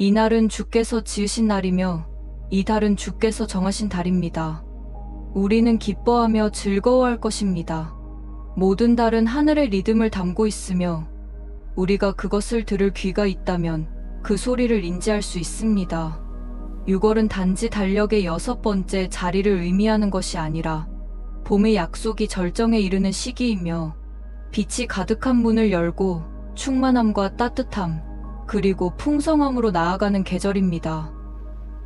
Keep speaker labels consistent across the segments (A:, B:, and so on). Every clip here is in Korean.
A: 이날은 주께서 지으신 날이며 이 달은 주께서 정하신 달입니다. 우리는 기뻐하며 즐거워할 것입니다. 모든 달은 하늘의 리듬을 담고 있으며 우리가 그것을 들을 귀가 있다면 그 소리를 인지할 수 있습니다. 6월은 단지 달력의 여섯 번째 자리를 의미하는 것이 아니라 봄의 약속이 절정에 이르는 시기이며 빛이 가득한 문을 열고 충만함과 따뜻함, 그리고 풍성함으로 나아가는 계절입니다.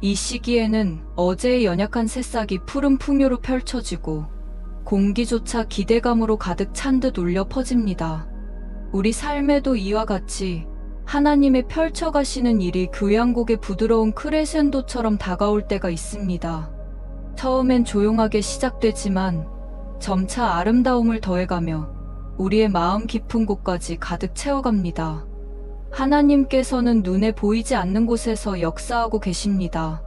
A: 이 시기에는 어제의 연약한 새싹이 푸른 풍요로 펼쳐지고 공기조차 기대감으로 가득 찬 듯 울려 퍼집니다. 우리 삶에도 이와 같이 하나님의 펼쳐가시는 일이 교향곡의 부드러운 크레센도처럼 다가올 때가 있습니다. 처음엔 조용하게 시작되지만 점차 아름다움을 더해가며 우리의 마음 깊은 곳까지 가득 채워갑니다. 하나님께서는 눈에 보이지 않는 곳에서 역사하고 계십니다.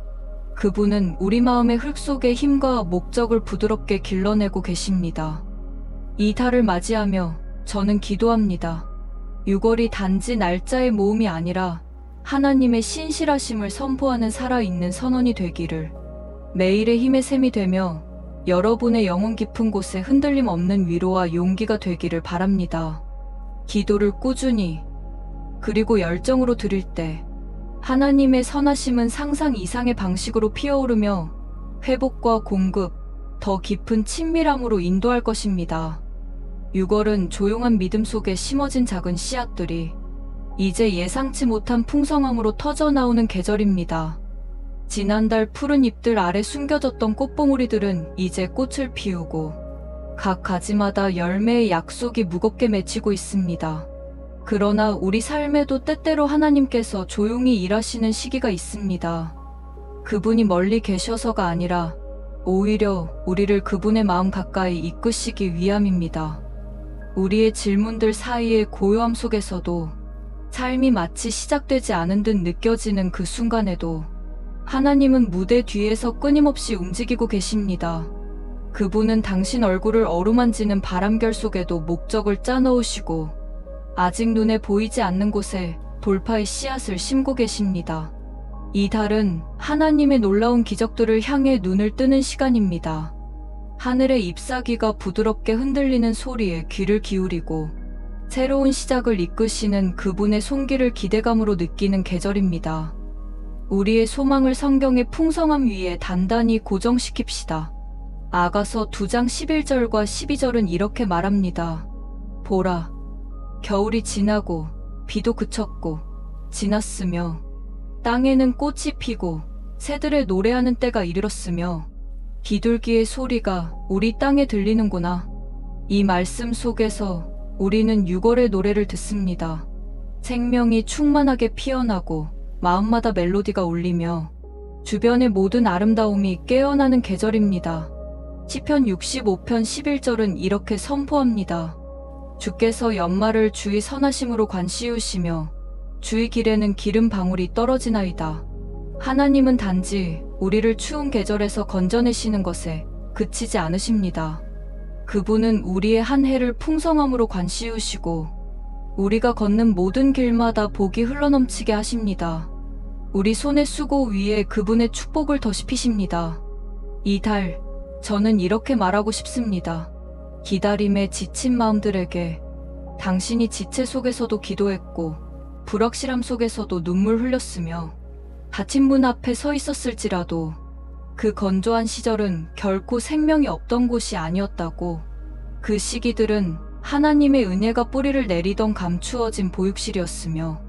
A: 그분은 우리 마음의 흙 속의 힘과 목적을 부드럽게 길러내고 계십니다. 이 달을 맞이하며 저는 기도합니다. 6월이 단지 날짜의 모음이 아니라 하나님의 신실하심을 선포하는 살아있는 선언이 되기를 매일의 힘의 셈이 되며 여러분의 영혼 깊은 곳에 흔들림 없는 위로와 용기가 되기를 바랍니다. 기도를 꾸준히 그리고 열정으로 드릴 때 하나님의 선하심은 상상 이상의 방식으로 피어오르며 회복과 공급, 더 깊은 친밀함으로 인도할 것입니다. 6월은 조용한 믿음 속에 심어진 작은 씨앗들이 이제 예상치 못한 풍성함으로 터져나오는 계절입니다. 지난달 푸른 잎들 아래 숨겨졌던 꽃봉오리들은 이제 꽃을 피우고 각 가지마다 열매의 약속이 무겁게 맺히고 있습니다. 그러나 우리 삶에도 때때로 하나님께서 조용히 일하시는 시기가 있습니다. 그분이 멀리 계셔서가 아니라 오히려 우리를 그분의 마음 가까이 이끄시기 위함입니다. 우리의 질문들 사이의 고요함 속에서도 삶이 마치 시작되지 않은 듯 느껴지는 그 순간에도 하나님은 무대 뒤에서 끊임없이 움직이고 계십니다. 그분은 당신 얼굴을 어루만지는 바람결 속에도 목적을 짜놓으시고 아직 눈에 보이지 않는 곳에 돌파의 씨앗을 심고 계십니다. 이 달은 하나님의 놀라운 기적들을 향해 눈을 뜨는 시간입니다. 하늘의 잎사귀가 부드럽게 흔들리는 소리에 귀를 기울이고 새로운 시작을 이끄시는 그분의 손길을 기대감으로 느끼는 계절입니다. 우리의 소망을 성경의 풍성함 위에 단단히 고정시킵시다. 아가서 2장 11절과 12절은 이렇게 말합니다. 보라, 겨울이 지나고 비도 그쳤고 지났으며 땅에는 꽃이 피고 새들의 노래하는 때가 이르렀으며 비둘기의 소리가 우리 땅에 들리는구나. 이 말씀 속에서 우리는 6월의 노래를 듣습니다. 생명이 충만하게 피어나고 마음마다 멜로디가 울리며 주변의 모든 아름다움이 깨어나는 계절입니다. 시편 65편 11절은 이렇게 선포합니다. 주께서 연말을 주의 선하심으로 관시우시며 주의 길에는 기름 방울이 떨어지나이다. 하나님은 단지 우리를 추운 계절에서 건져내시는 것에 그치지 않으십니다. 그분은 우리의 한 해를 풍성함으로 관시우시고 우리가 걷는 모든 길마다 복이 흘러넘치게 하십니다. 우리 손의 수고 위에 그분의 축복을 더시피십니다. 이 달, 저는 이렇게 말하고 싶습니다. 기다림에 지친 마음들에게 당신이 지체 속에서도 기도했고 불확실함 속에서도 눈물 흘렸으며 닫힌 문 앞에 서 있었을지라도 그 건조한 시절은 결코 생명이 없던 곳이 아니었다고 그 시기들은 하나님의 은혜가 뿌리를 내리던 감추어진 보육실이었으며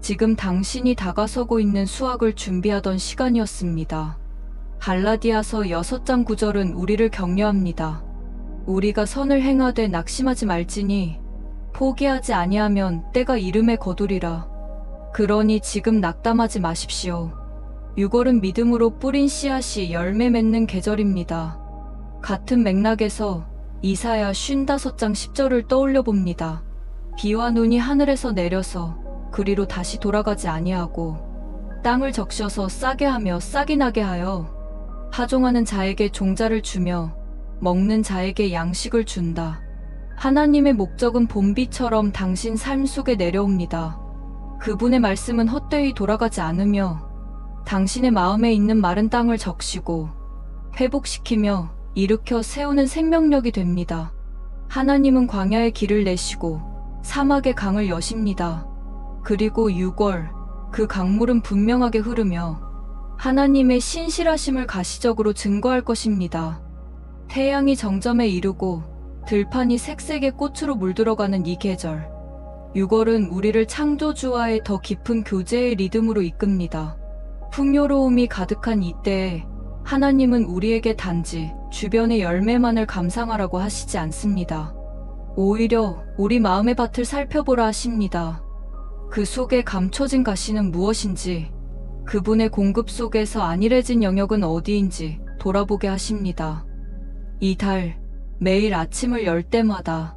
A: 지금 당신이 다가서고 있는 수학을 준비하던 시간이었습니다. 갈라디아서 6장 9절은 우리를 격려합니다. 우리가 선을 행하되 낙심하지 말지니 포기하지 아니하면 때가 이름에 거두리라. 그러니 지금 낙담하지 마십시오. 6월은 믿음으로 뿌린 씨앗이 열매 맺는 계절입니다. 같은 맥락에서 이사야 55장 10절을 떠올려 봅니다. 비와 눈이 하늘에서 내려서 그리로 다시 돌아가지 아니하고 땅을 적셔서 싸게 하며 싹이 나게 하여 파종하는 자에게 종자를 주며 먹는 자에게 양식을 준다. 하나님의 목적은 봄비처럼 당신 삶 속에 내려옵니다. 그분의 말씀은 헛되이 돌아가지 않으며 당신의 마음에 있는 마른 땅을 적시고 회복시키며 일으켜 세우는 생명력이 됩니다. 하나님은 광야의 길을 내시고 사막의 강을 여십니다. 그리고 6월 그 강물은 분명하게 흐르며 하나님의 신실하심을 가시적으로 증거할 것입니다. 태양이 정점에 이르고 들판이 색색의 꽃으로 물들어가는 이 계절. 6월은 우리를 창조주와의 더 깊은 교제의 리듬으로 이끕니다. 풍요로움이 가득한 이때에 하나님은 우리에게 단지 주변의 열매만을 감상하라고 하시지 않습니다. 오히려 우리 마음의 밭을 살펴보라 하십니다. 그 속에 감춰진 가시는 무엇인지, 그분의 공급 속에서 안일해진 영역은 어디인지 돌아보게 하십니다. 이 달, 매일 아침을 열 때마다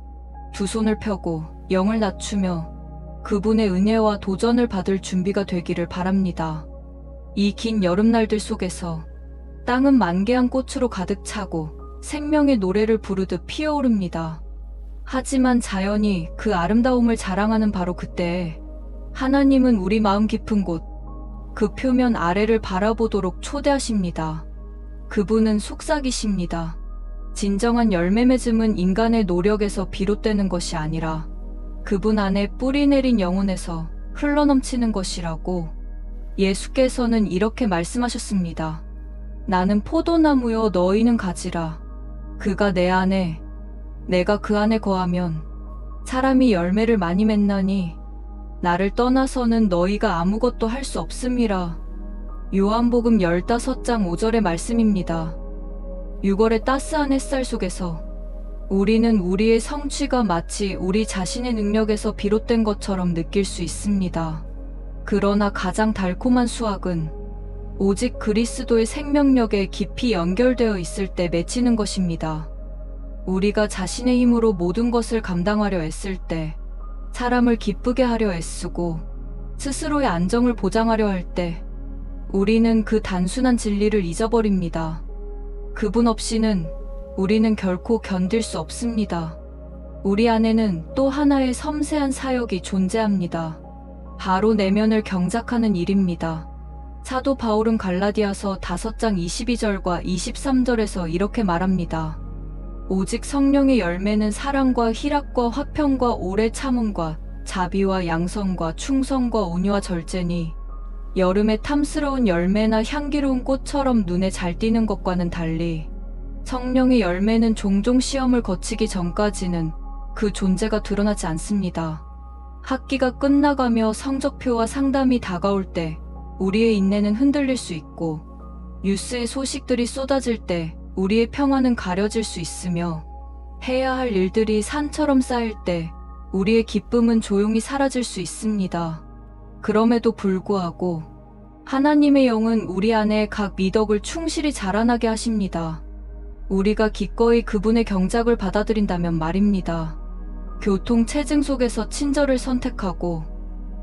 A: 두 손을 펴고 영을 낮추며 그분의 은혜와 도전을 받을 준비가 되기를 바랍니다. 이 긴 여름날들 속에서 땅은 만개한 꽃으로 가득 차고 생명의 노래를 부르듯 피어오릅니다. 하지만 자연이 그 아름다움을 자랑하는 바로 그때에 하나님은 우리 마음 깊은 곳, 그 표면 아래를 바라보도록 초대하십니다. 그분은 속삭이십니다. 진정한 열매 맺음은 인간의 노력에서 비롯되는 것이 아니라 그분 안에 뿌리 내린 영혼에서 흘러넘치는 것이라고 예수께서는 이렇게 말씀하셨습니다. 나는 포도나무여 너희는 가지라. 그가 내 안에, 내가 그 안에 거하면 사람이 열매를 많이 맺나니 나를 떠나서는 너희가 아무것도 할 수 없음이라. 요한복음 15장 5절의 말씀입니다. 6월의 따스한 햇살 속에서 우리는 우리의 성취가 마치 우리 자신의 능력에서 비롯된 것처럼 느낄 수 있습니다. 그러나 가장 달콤한 수확은 오직 그리스도의 생명력에 깊이 연결되어 있을 때 맺히는 것입니다. 우리가 자신의 힘으로 모든 것을 감당하려 애쓸 때, 사람을 기쁘게 하려 애쓰고, 스스로의 안정을 보장하려 할 때, 우리는 그 단순한 진리를 잊어버립니다. 그분 없이는 우리는 결코 견딜 수 없습니다. 우리 안에는 또 하나의 섬세한 사역이 존재합니다. 바로 내면을 경작하는 일입니다. 사도 바울은 갈라디아서 5장 22절과 23절에서 이렇게 말합니다. 오직 성령의 열매는 사랑과 희락과 화평과 오래 참음과 자비와 양성과 충성과 온유와 절제니 여름의 탐스러운 열매나 향기로운 꽃처럼 눈에 잘 띄는 것과는 달리 성령의 열매는 종종 시험을 거치기 전까지는 그 존재가 드러나지 않습니다. 학기가 끝나가며 성적표와 상담이 다가올 때 우리의 인내는 흔들릴 수 있고 뉴스의 소식들이 쏟아질 때 우리의 평화는 가려질 수 있으며 해야 할 일들이 산처럼 쌓일 때 우리의 기쁨은 조용히 사라질 수 있습니다. 그럼에도 불구하고 하나님의 영은 우리 안에 각 미덕을 충실히 자라나게 하십니다. 우리가 기꺼이 그분의 경작을 받아들인다면 말입니다. 교통 체증 속에서 친절을 선택하고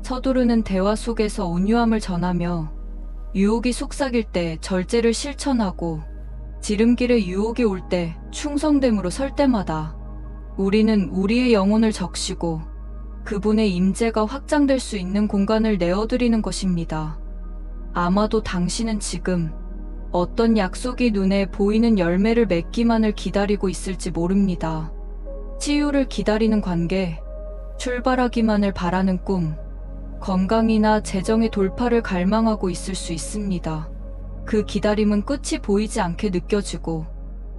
A: 서두르는 대화 속에서 온유함을 전하며 유혹이 속삭일 때 절제를 실천하고 지름길에 유혹이 올 때 충성됨으로 설 때마다 우리는 우리의 영혼을 적시고 그분의 임재가 확장될 수 있는 공간을 내어드리는 것입니다. 아마도 당신은 지금 어떤 약속이 눈에 보이는 열매를 맺기만을 기다리고 있을지 모릅니다. 치유를 기다리는 관계, 출발하기만을 바라는 꿈, 건강이나 재정의 돌파를 갈망하고 있을 수 있습니다. 그 기다림은 끝이 보이지 않게 느껴지고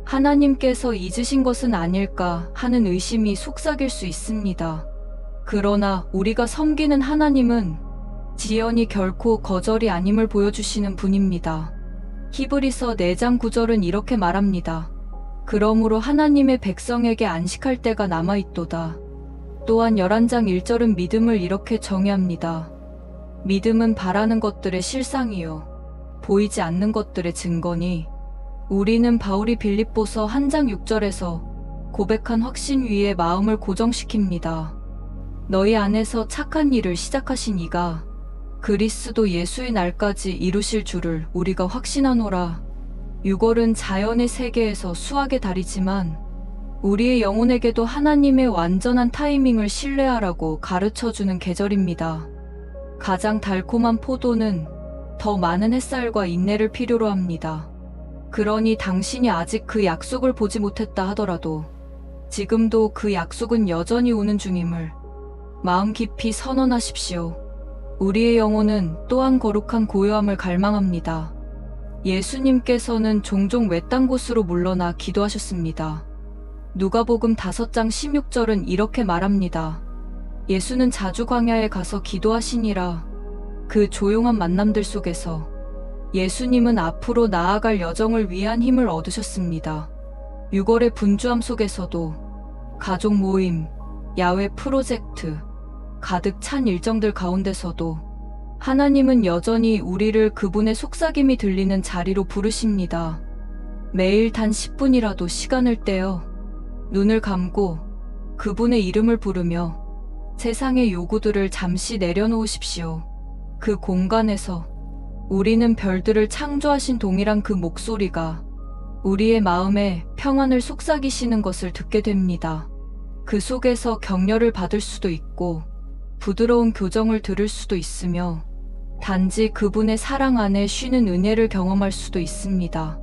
A: 하나님께서 잊으신 것은 아닐까 하는 의심이 속삭일 수 있습니다. 그러나 우리가 섬기는 하나님은 지연이 결코 거절이 아님을 보여주시는 분입니다. 히브리서 4장 9절은 이렇게 말합니다. 그러므로 하나님의 백성에게 안식할 때가 남아있도다. 또한 11장 1절은 믿음을 이렇게 정의합니다. 믿음은 바라는 것들의 실상이요. 보이지 않는 것들의 증거니 우리는 바울이 빌립보서 한장 6절에서 고백한 확신 위에 마음을 고정시킵니다. 너희 안에서 착한 일을 시작하신 이가 그리스도 예수의 날까지 이루실 줄을 우리가 확신하노라. 6월은 자연의 세계에서 수학의 달이지만 우리의 영혼에게도 하나님의 완전한 타이밍을 신뢰하라고 가르쳐 주는 계절입니다. 가장 달콤한 포도는 더 많은 햇살과 인내를 필요로 합니다. 그러니 당신이 아직 그 약속을 보지 못했다 하더라도 지금도 그 약속은 여전히 오는 중임을 마음 깊이 선언하십시오. 우리의 영혼은 또한 거룩한 고요함을 갈망합니다. 예수님께서는 종종 외딴 곳으로 물러나 기도하셨습니다. 누가복음 5장 16절은 이렇게 말합니다. 예수는 자주 광야에 가서 기도하시니라. 그 조용한 만남들 속에서 예수님은 앞으로 나아갈 여정을 위한 힘을 얻으셨습니다. 6월의 분주함 속에서도 가족 모임, 야외 프로젝트, 가득 찬 일정들 가운데서도 하나님은 여전히 우리를 그분의 속삭임이 들리는 자리로 부르십니다. 매일 단 10분이라도 시간을 떼어 눈을 감고 그분의 이름을 부르며 세상의 요구들을 잠시 내려놓으십시오. 그 공간에서 우리는 별들을 창조하신 동일한 그 목소리가 우리의 마음에 평안을 속삭이시는 것을 듣게 됩니다. 그 속에서 격려를 받을 수도 있고 부드러운 교정을 들을 수도 있으며 단지 그분의 사랑 안에 쉬는 은혜를 경험할 수도 있습니다.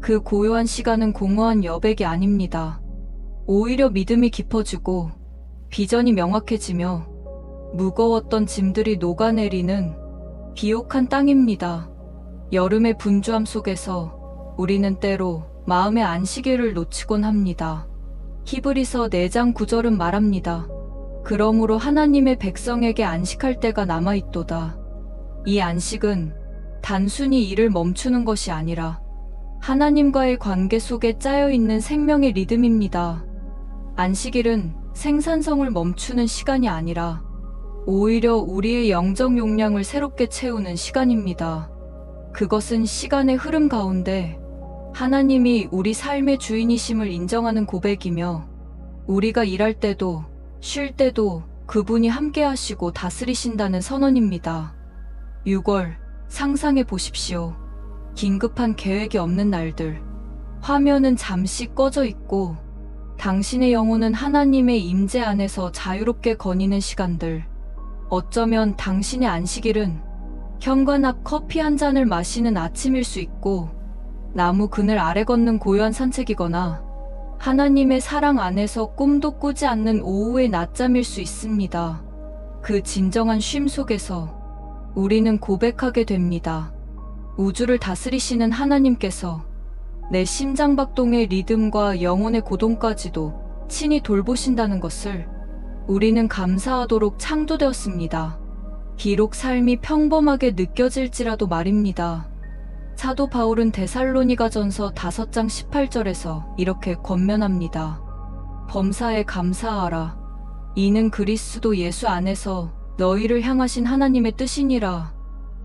A: 그 고요한 시간은 공허한 여백이 아닙니다. 오히려 믿음이 깊어지고 비전이 명확해지며 무거웠던 짐들이 녹아내리는 비옥한 땅입니다. 여름의 분주함 속에서 우리는 때로 마음의 안식일을 놓치곤 합니다. 히브리서 4장 9절은 말합니다. 그러므로 하나님의 백성에게 안식할 때가 남아있도다. 이 안식은 단순히 일을 멈추는 것이 아니라 하나님과의 관계 속에 짜여 있는 생명의 리듬입니다. 안식일은 생산성을 멈추는 시간이 아니라 오히려 우리의 영적 용량을 새롭게 채우는 시간입니다. 그것은 시간의 흐름 가운데 하나님이 우리 삶의 주인이심을 인정하는 고백이며 우리가 일할 때도 쉴 때도 그분이 함께 하시고 다스리신다는 선언입니다. 6월 상상해 보십시오. 긴급한 계획이 없는 날들. 화면은 잠시 꺼져 있고 당신의 영혼은 하나님의 임재 안에서 자유롭게 거니는 시간들. 어쩌면 당신의 안식일은 현관 앞 커피 한 잔을 마시는 아침일 수 있고 나무 그늘 아래 걷는 고요한 산책이거나 하나님의 사랑 안에서 꿈도 꾸지 않는 오후의 낮잠일 수 있습니다. 그 진정한 쉼 속에서 우리는 고백하게 됩니다. 우주를 다스리시는 하나님께서 내 심장박동의 리듬과 영혼의 고동까지도 친히 돌보신다는 것을 우리는 감사하도록 창조되었습니다. 비록 삶이 평범하게 느껴질지라도 말입니다. 사도 바울은 데살로니가 전서 5장 18절에서 이렇게 권면합니다. 범사에 감사하라. 이는 그리스도 예수 안에서 너희를 향하신 하나님의 뜻이니라.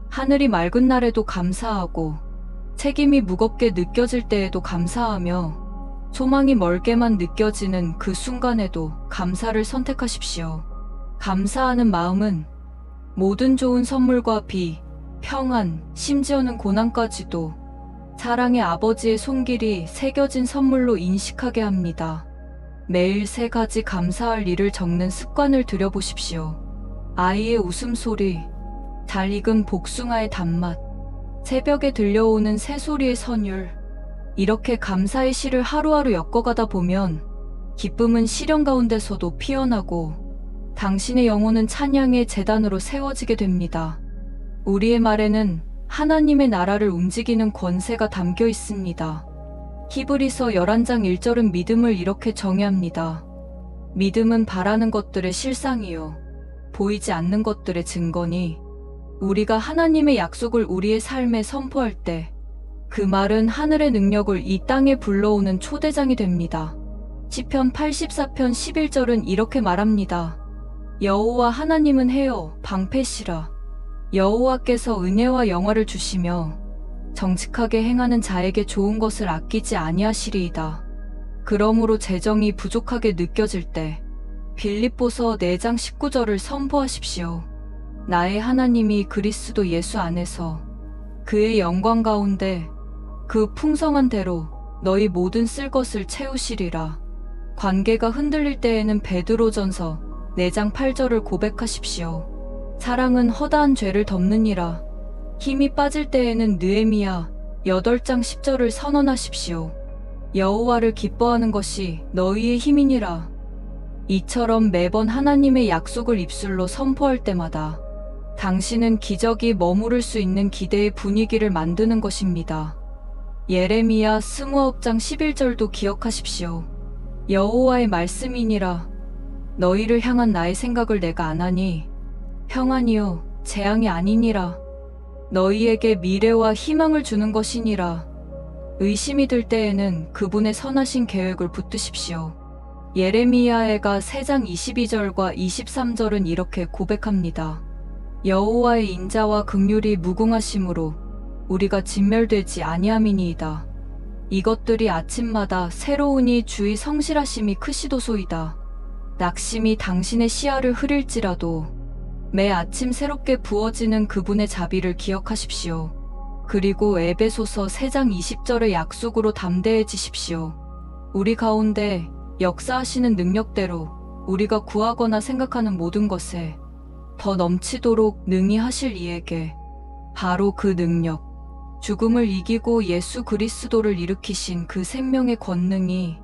A: 하늘이 맑은 날에도 감사하고 책임이 무겁게 느껴질 때에도 감사하며 소망이 멀게만 느껴지는 그 순간에도 감사를 선택하십시오. 감사하는 마음은 모든 좋은 선물과 비, 평안, 심지어는 고난까지도 사랑의 아버지의 손길이 새겨진 선물로 인식하게 합니다. 매일 세 가지 감사할 일을 적는 습관을 들여보십시오. 아이의 웃음소리, 잘 익은 복숭아의 단맛, 새벽에 들려오는 새소리의 선율. 이렇게 감사의 시를 하루하루 엮어가다 보면 기쁨은 시련 가운데서도 피어나고 당신의 영혼은 찬양의 재단으로 세워지게 됩니다. 우리의 말에는 하나님의 나라를 움직이는 권세가 담겨 있습니다. 히브리서 11장 1절은 믿음을 이렇게 정의합니다. 믿음은 바라는 것들의 실상이요. 보이지 않는 것들의 증거니 우리가 하나님의 약속을 우리의 삶에 선포할 때 그 말은 하늘의 능력을 이 땅에 불러오는 초대장이 됩니다. 시편 84편 11절은 이렇게 말합니다. 여호와 하나님은 해요 방패시라. 여호와께서 은혜와 영화를 주시며 정직하게 행하는 자에게 좋은 것을 아끼지 아니하시리이다. 그러므로 재정이 부족하게 느껴질 때 빌립보서 4장 19절을 선포하십시오. 나의 하나님이 그리스도 예수 안에서 그의 영광 가운데 그 풍성한 대로 너희 모든 쓸 것을 채우시리라. 관계가 흔들릴 때에는 베드로전서 4장 8절을 고백하십시오. 사랑은 허다한 죄를 덮느니라. 힘이 빠질 때에는 느에미야 8장 10절을 선언하십시오. 여호와를 기뻐하는 것이 너희의 힘이니라. 이처럼 매번 하나님의 약속을 입술로 선포할 때마다 당신은 기적이 머무를 수 있는 기대의 분위기를 만드는 것입니다. 예레미야 스무업장 11절도 기억하십시오. 여호와의 말씀이니라. 너희를 향한 나의 생각을 내가 아나니 평안이요 재앙이 아니니라. 너희에게 미래와 희망을 주는 것이니라. 의심이 들 때에는 그분의 선하신 계획을 붙드십시오. 예레미야에가 3장 22절과 23절은 이렇게 고백합니다. 여호와의 인자와 극률이 무궁하심으로 우리가 진멸되지 아니함이니이다. 이것들이 아침마다 새로우니 주의 성실하심이 크시도소이다. 낙심이 당신의 시야를 흐릴지라도 매 아침 새롭게 부어지는 그분의 자비를 기억하십시오. 그리고 에베소서 3장 20절의 약속으로 담대해지십시오. 우리 가운데 역사하시는 능력대로 우리가 구하거나 생각하는 모든 것에 더 넘치도록 능히 하실 이에게 바로 그 능력, 죽음을 이기고 예수 그리스도를 일으키신 그 생명의 권능이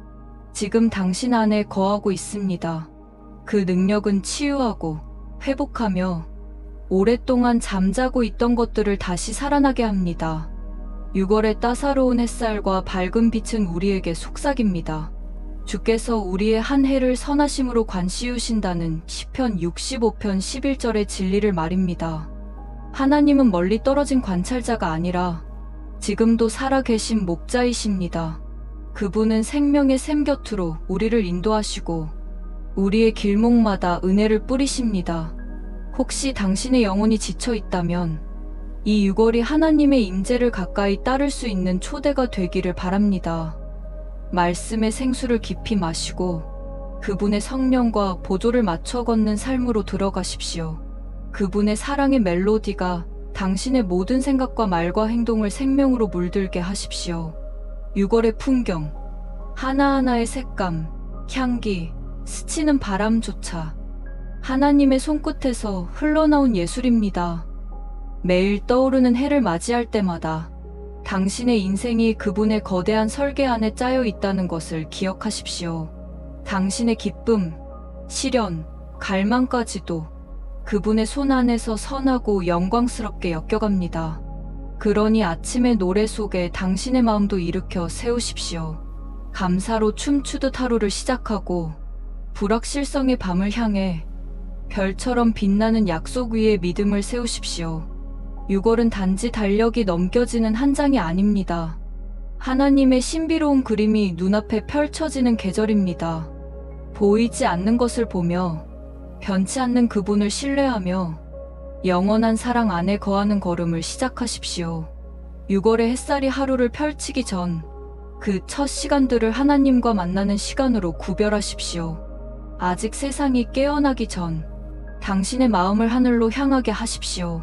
A: 지금 당신 안에 거하고 있습니다. 그 능력은 치유하고 회복하며 오랫동안 잠자고 있던 것들을 다시 살아나게 합니다. 6월의 따사로운 햇살과 밝은 빛은 우리에게 속삭입니다. 주께서 우리의 한 해를 선하심으로 관시우신다는 시편 65편 11절의 진리를 말입니다. 하나님은 멀리 떨어진 관찰자가 아니라 지금도 살아계신 목자이십니다. 그분은 생명의 샘 곁으로 우리를 인도하시고 우리의 길목마다 은혜를 뿌리십니다. 혹시 당신의 영혼이 지쳐 있다면 이 6월이 하나님의 임재를 가까이 따를 수 있는 초대가 되기를 바랍니다. 말씀의 생수를 깊이 마시고 그분의 성령과 보조를 맞춰 걷는 삶으로 들어가십시오. 그분의 사랑의 멜로디가 당신의 모든 생각과 말과 행동을 생명으로 물들게 하십시오. 6월의 풍경, 하나하나의 색감, 향기, 스치는 바람조차 하나님의 손끝에서 흘러나온 예술입니다. 매일 떠오르는 해를 맞이할 때마다 당신의 인생이 그분의 거대한 설계 안에 짜여 있다는 것을 기억하십시오. 당신의 기쁨, 시련, 갈망까지도 그분의 손 안에서 선하고 영광스럽게 엮여갑니다. 그러니 아침의 노래 속에 당신의 마음도 일으켜 세우십시오. 감사로 춤추듯 하루를 시작하고 불확실성의 밤을 향해 별처럼 빛나는 약속 위에 믿음을 세우십시오. 6월은 단지 달력이 넘겨지는 한 장이 아닙니다. 하나님의 신비로운 그림이 눈앞에 펼쳐지는 계절입니다. 보이지 않는 것을 보며 변치 않는 그분을 신뢰하며 영원한 사랑 안에 거하는 걸음을 시작하십시오. 6월의 햇살이 하루를 펼치기 전 그 첫 시간들을 하나님과 만나는 시간으로 구별하십시오. 아직 세상이 깨어나기 전 당신의 마음을 하늘로 향하게 하십시오.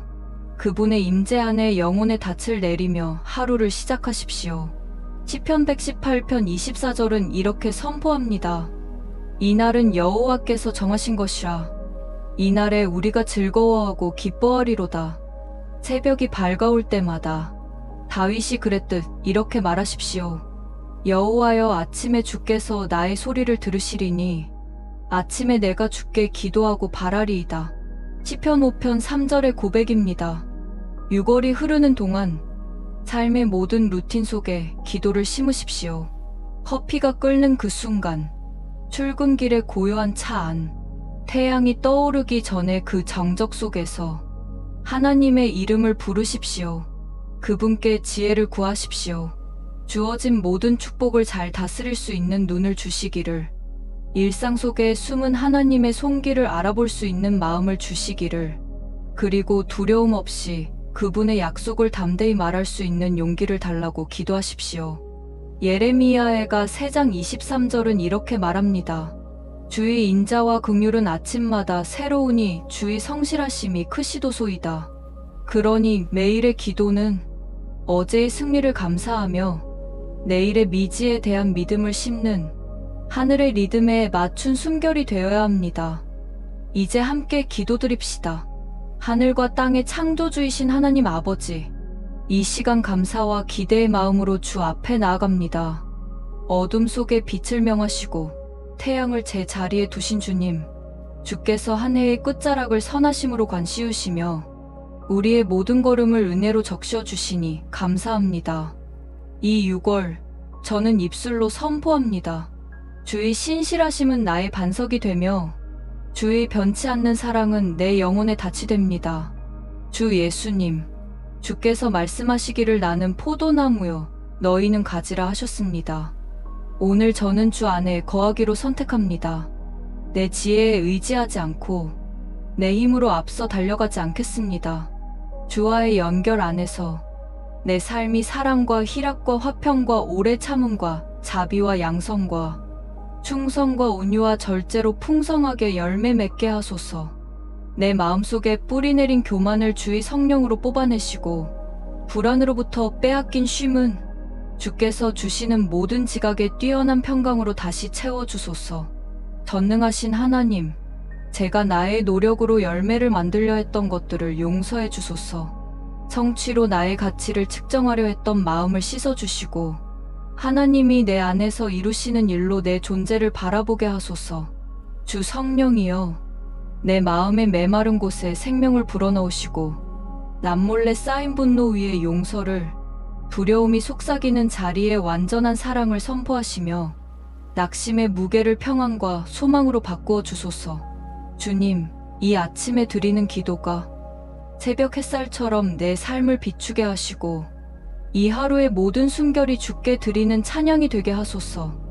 A: 그분의 임재 안에 영혼의 닻을 내리며 하루를 시작하십시오. 시편 118편 24절은 이렇게 선포합니다. 이날은 여호와께서 정하신 것이라. 이날에 우리가 즐거워하고 기뻐하리로다. 새벽이 밝아올 때마다 다윗이 그랬듯 이렇게 말하십시오. 여호와여 아침에 주께서 나의 소리를 들으시리니 아침에 내가 주께 기도하고 바라리이다. 시편 5편 3절의 고백입니다. 6월이 흐르는 동안 삶의 모든 루틴 속에 기도를 심으십시오. 커피가 끓는 그 순간, 출근길의 고요한 차 안, 태양이 떠오르기 전에 그 정적 속에서 하나님의 이름을 부르십시오. 그분께 지혜를 구하십시오. 주어진 모든 축복을 잘 다스릴 수 있는 눈을 주시기를, 일상 속에 숨은 하나님의 손길을 알아볼 수 있는 마음을 주시기를, 그리고 두려움 없이 그분의 약속을 담대히 말할 수 있는 용기를 달라고 기도하십시오. 예레미야에가 3장 23절은 이렇게 말합니다. 주의 인자와 긍휼은 아침마다 새로우니 주의 성실하심이 크시도소이다. 그러니 매일의 기도는 어제의 승리를 감사하며 내일의 미지에 대한 믿음을 심는 하늘의 리듬에 맞춘 숨결이 되어야 합니다. 이제 함께 기도드립시다. 하늘과 땅의 창조주이신 하나님 아버지, 이 시간 감사와 기대의 마음으로 주 앞에 나아갑니다. 어둠 속에 빛을 명하시고 태양을 제 자리에 두신 주님, 주께서 한 해의 끝자락을 선하심으로 관씌우시며 우리의 모든 걸음을 은혜로 적셔 주시니 감사합니다. 이 6월, 저는 입술로 선포합니다. 주의 신실하심은 나의 반석이 되며 주의 변치 않는 사랑은 내 영혼에 닻이 됩니다. 주 예수님, 주께서 말씀하시기를 나는 포도나무요, 너희는 가지라 하셨습니다. 오늘 저는 주 안에 거하기로 선택합니다. 내 지혜에 의지하지 않고 내 힘으로 앞서 달려가지 않겠습니다. 주와의 연결 안에서 내 삶이 사랑과 희락과 화평과 오래 참음과 자비와 양성과 충성과 온유와 절제로 풍성하게 열매 맺게 하소서. 내 마음속에 뿌리 내린 교만을 주의 성령으로 뽑아내시고 불안으로부터 빼앗긴 쉼은 주께서 주시는 모든 지각의 뛰어난 평강으로 다시 채워 주소서. 전능하신 하나님, 제가 나의 노력으로 열매를 만들려 했던 것들을 용서해 주소서. 성취로 나의 가치를 측정하려 했던 마음을 씻어 주시고 하나님이 내 안에서 이루시는 일로 내 존재를 바라보게 하소서. 주 성령이여, 내 마음의 메마른 곳에 생명을 불어넣으시고 남몰래 쌓인 분노 위에 용서를 두려움이 속삭이는 자리에 완전한 사랑을 선포하시며 낙심의 무게를 평안과 소망으로 바꾸어 주소서. 주님, 이 아침에 드리는 기도가 새벽 햇살처럼 내 삶을 비추게 하시고 이 하루의 모든 순결이 주께 드리는 찬양이 되게 하소서.